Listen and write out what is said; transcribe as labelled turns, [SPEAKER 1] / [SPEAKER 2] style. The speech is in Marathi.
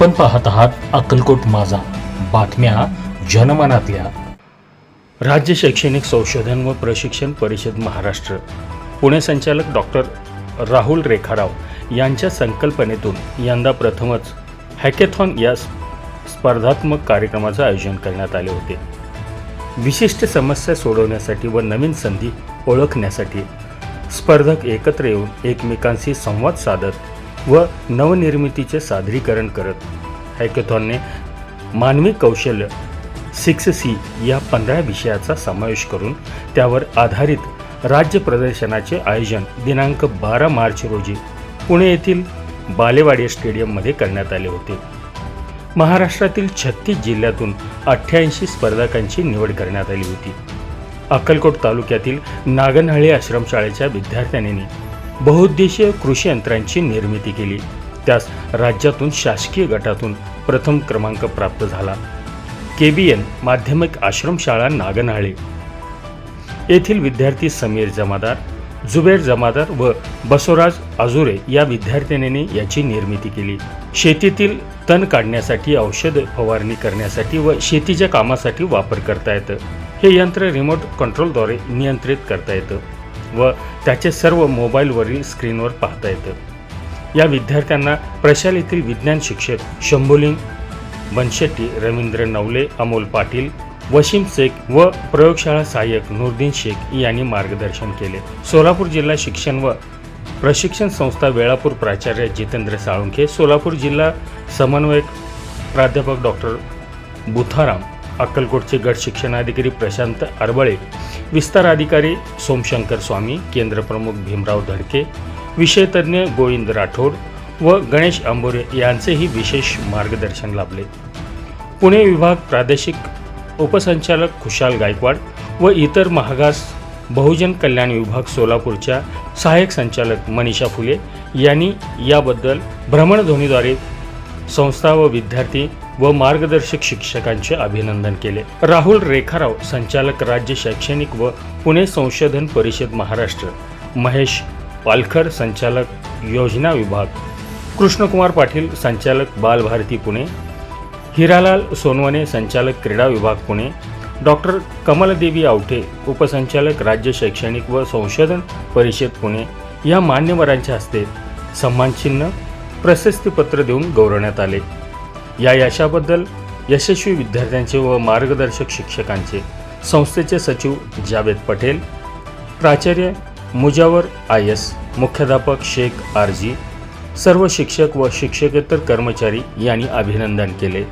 [SPEAKER 1] पण पाहत आहात अक्कलकोट माझा. बातम्या जनमनातल्या. राज्य शैक्षणिक संशोधन व प्रशिक्षण परिषद महाराष्ट्र. पुणे संचालक डॉक्टर राहुल रेखाराव यांच्या संकल्पनेतून यंदा प्रथमच हॅकेथॉन या स्पर्धात्मक कार्यक्रमाचं आयोजन करण्यात आले होते. विशिष्ट समस्या सोडवण्यासाठी व नवीन संधी ओळखण्यासाठी स्पर्धक एकत्र येऊन एकमेकांशी संवाद साधत व नवनिर्मितीचे सादरीकरण करत. हॅकेथॉनने मानवी कौशल्य सिक्स सी या पंधरा विषयाचा समावेश करून त्यावर आधारित राज्य प्रदर्शनाचे आयोजन दिनांक बारा मार्च रोजी पुणे येथील बालेवाडी स्टेडियममध्ये करण्यात आले होते. महाराष्ट्रातील छत्तीस जिल्ह्यातून अठ्ठ्याऐंशी स्पर्धकांची निवड करण्यात आली होती. अक्कलकोट तालुक्यातील नागनहळे आश्रमशाळेच्या विद्यार्थ्यांनी बहुउद्देशीय कृषी यंत्रांची निर्मिती केली. त्यास राज्यातून शासकीय गटातून प्रथम क्रमांक प्राप्त झाला. केबीएन माध्यमिक आश्रमशाळा नागनाळे येथील विद्यार्थी समीर जमादार जुबेर जमादार व बसवराज आजुरे या विद्यार्थिनीने याची निर्मिती केली. शेतीतील तण काढण्यासाठी औषध फवारणी करण्यासाठी व शेतीच्या कामासाठी वापर करता येतं. हे यंत्र रिमोट कंट्रोलद्वारे नियंत्रित करता येतं. व त्याचे सर्व मोबाईलवरील स्क्रीनवर पाहता येतं. या विद्यार्थ्यांना प्रशालेतील विज्ञान शिक्षक शंभुलिंग बनशेट्टी रवींद्र नवले अमोल पाटील वशीम शेख व प्रयोगशाळा सहाय्यक नूरदीन शेख यांनी मार्गदर्शन केले. सोलापूर जिल्हा शिक्षण व प्रशिक्षण संस्था वेळापूर प्राचार्य जितेंद्र साळुंखे सोलापूर जिल्हा समन्वयक प्राध्यापक डॉक्टर बुथाराम अक्कलकोटचे गट शिक्षणाधिकारी प्रशांत अरबळे विस्तार अधिकारी सोमशंकर स्वामी केंद्रप्रमुख भीमराव धडके विषयतज्ञ गोविंद राठोड व गणेश आंबोरे यांचेही विशेष मार्गदर्शन लाभले. पुणे विभाग प्रादेशिक उपसंचालक खुशाल गायकवाड व इतर महागास बहुजन कल्याण विभाग सोलापूरच्या सहाय्यक संचालक मनीषा फुले यांनी याबद्दल भ्रमणध्वनीद्वारे संस्था व विद्यार्थी व मार्गदर्शक शिक्षकांचे अभिनंदन केले. राहुल रेखाराव संचालक राज्य शैक्षणिक व पुणे संशोधन परिषद महाराष्ट्र. महेश पालखर संचालक योजना विभाग. कृष्णकुमार पाटील संचालक बालभारती पुणे. हिरालाल सोनवणे संचालक क्रीडा विभाग पुणे. डॉक्टर कमलदेवी आवटे उपसंचालक राज्य शैक्षणिक व संशोधन परिषद पुणे. या मान्यवरांच्या हस्ते सन्मानचिन्ह प्रशस्तीपत्र देऊन गौरवण्यात आले. या यशाबद्दल यशस्वी विद्यार्थ्यांचे व मार्गदर्शक शिक्षकांचे संस्थेचे सचिव जावेद पटेल प्राचार्य मुजावर आय एस मुख्याध्यापक शेख आर जी सर्व शिक्षक व शिक्षकेतर कर्मचारी यांनी अभिनंदन केले.